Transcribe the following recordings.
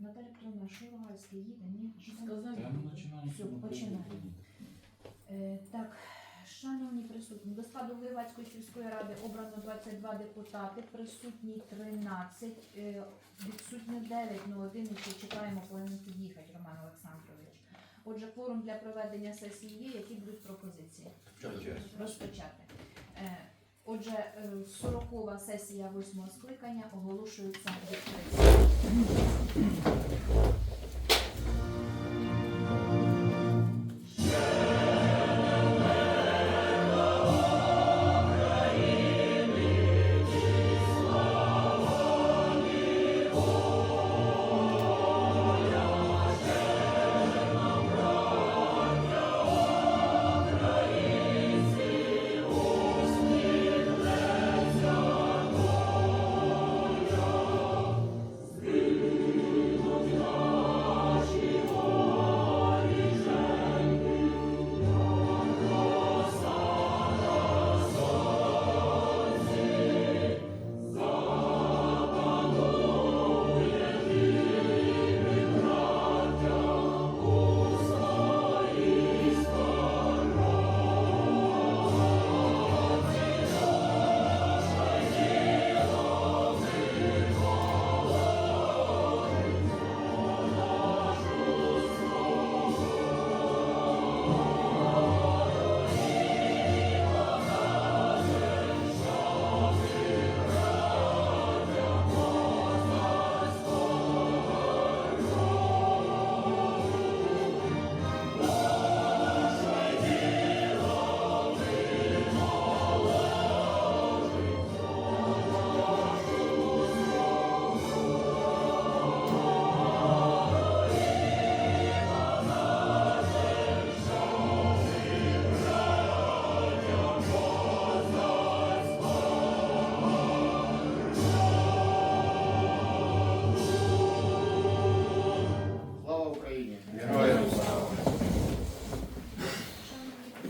Наталя Петровна, що Рогалський їде? Ні? Що там? Сказали. Та ми починаємо. Все, сьогодні починаємо. Е, Так, шановні присутні, до складу Воєвацької сільської ради обрано 22 депутати, присутні 13, е, відсутні 9, ну один і ще чекаємо, повинен під'їхати Роман Олександрович. Отже, форум для проведення сесії є, які будуть пропозиції? Розпочати. Е, Отже, е, 40-ва сесія 8 скликання оголошується відкритою. Mm-hmm.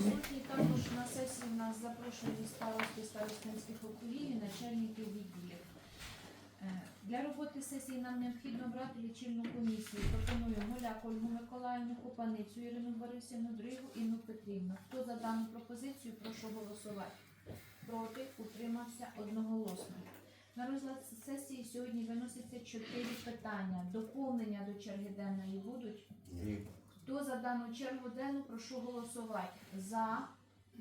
Присутні, також на сесії в нас запрошені старости старостинських округів і начальники відділів. Е, Для роботи сесії нам необхідно обрати лічильну комісію. Пропоную Голяк Ольгу Миколаївну, Копаницю Ірину Борисівну, Дригу Інну Петрівну. Хто за дану пропозицію, прошу голосувати. Проти, утримався одноголосно. На розгляд сесії сьогодні виноситься чотири питання. Доповнення до черги денної будуть. Ні. Хто за дану чергу денну, прошу голосувати. За,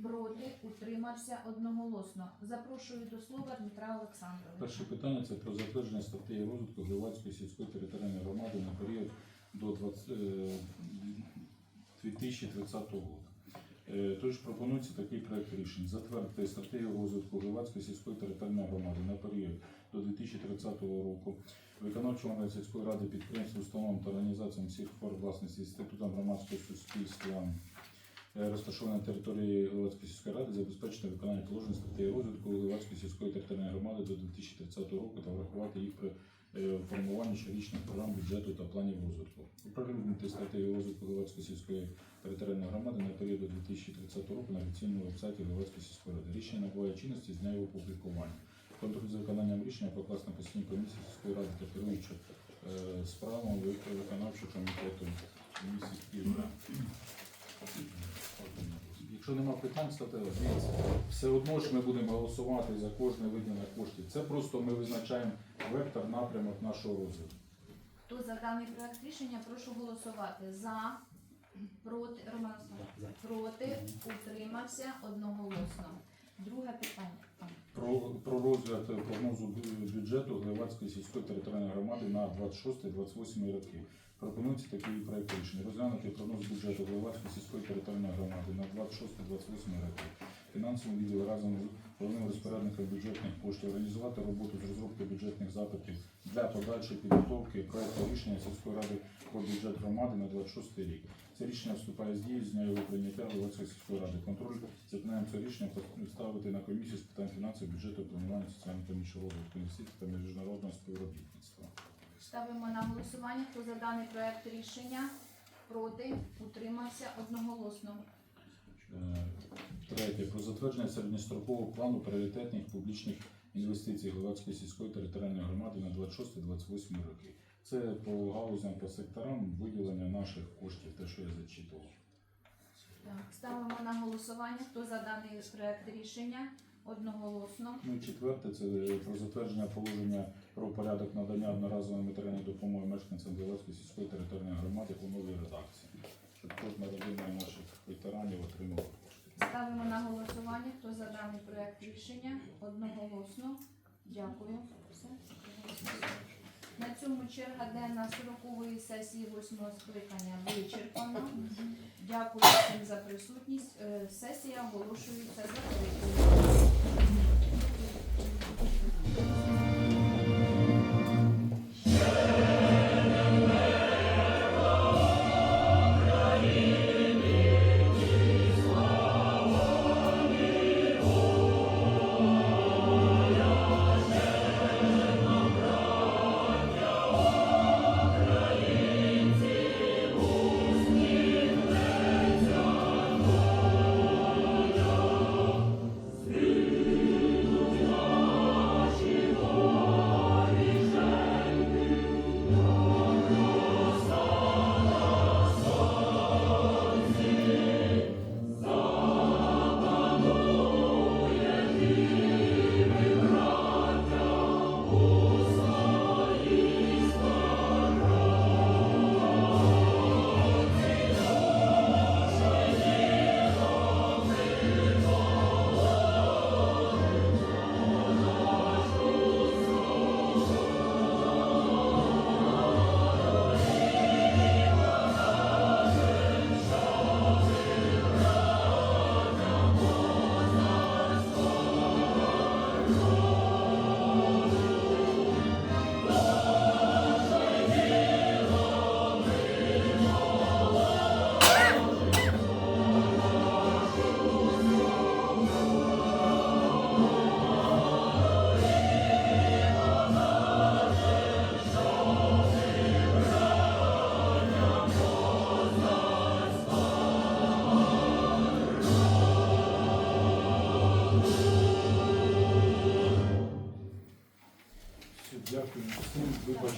проти, утримався одноголосно. Запрошую до слова Дмитра Олександровича. Перше питання це про затвердження стратегії розвитку Гливацької сільської територіальної громади на період до 20, е, 2030 року. Е, Тож пропонується такий проект рішень. Затвердити стратегію розвитку Гливацької сільської територіальної громади на період до 2030 року. Виконавчому сільської ради підприємств, установам та організаціям всіх форм власності інститутам громадського суспільства е, розташовані на території Гливацької сільської ради забезпечити виконання положень стратегії розвитку Гливацької сільської територіальної громади до 2030 року та врахувати їх при е, формуванні щорічних програм бюджету та планів розвитку. Оприлюднити стратегію розвитку Гливацької сільської територіальної громади на період до 2030 року на офіційному вебсайті Гливацької сільської ради. Рішення набуває чинності з дня його опублікування. Контроль за виконанням рішення покласти на постійній комісії сільської ради та керуючу е, справами ви- виконавчого комітету місяць Якщо нема питань, ставте дивіться. Все одно ж ми будемо голосувати за кожне виділення коштів. Це просто ми визначаємо вектор, напрямок нашого розвитку. Хто за даний проект рішення, прошу голосувати. За, проти, Роман Олександрович, проти, утримався одноголосно. Друге питання. Про, про розгляд прогнозу бю- бюджету Гливацької сільської територіальної громади на 26-28 роки. Пропонується такий проект рішення. Розглянути прогноз бюджету Гливацької сільської територіальної громади на 26-28 роки. Фінансовий відділ разом з головним розпорядником бюджетних коштів організувати роботу з розробки бюджетних запитів для подальшої підготовки проекту рішення сільської ради про бюджет громади на 26 рік. Це рішення вступає з дії з дня його прийняття Гливацької сільської ради. Контроль за виконанням цього рішення ставити на комісію з питань фінансів, бюджету, планування соціально-економічного розвитку інвестицій та міжнародного співробітництва. Ставимо на голосування. Хто за даний проект рішення, проти, утримався одноголосно. Е, Третє. Про затвердження середньострокового плану пріоритетних публічних інвестицій Гливацької сільської територіальної громади на 26-28 роки. Це по галузям, по секторам виділення наших коштів, те, що я зачитував. Так, ставимо на голосування. Хто за даний проект рішення? Одноголосно. Ну і четверте це про затвердження положення про порядок надання одноразової матеріальної допомоги мешканцям Білецької сільської територіальної громади у новій редакції. Щоб кожна родина наших ветеранів отримала. Ставимо на голосування. Хто за даний проєкт рішення? Одноголосно. Дякую. Все. На цьому черга денна 40-ї сесії 8-го скликання вичерпана. Дякую всім за присутність. Е, Сесія оголошується закритою.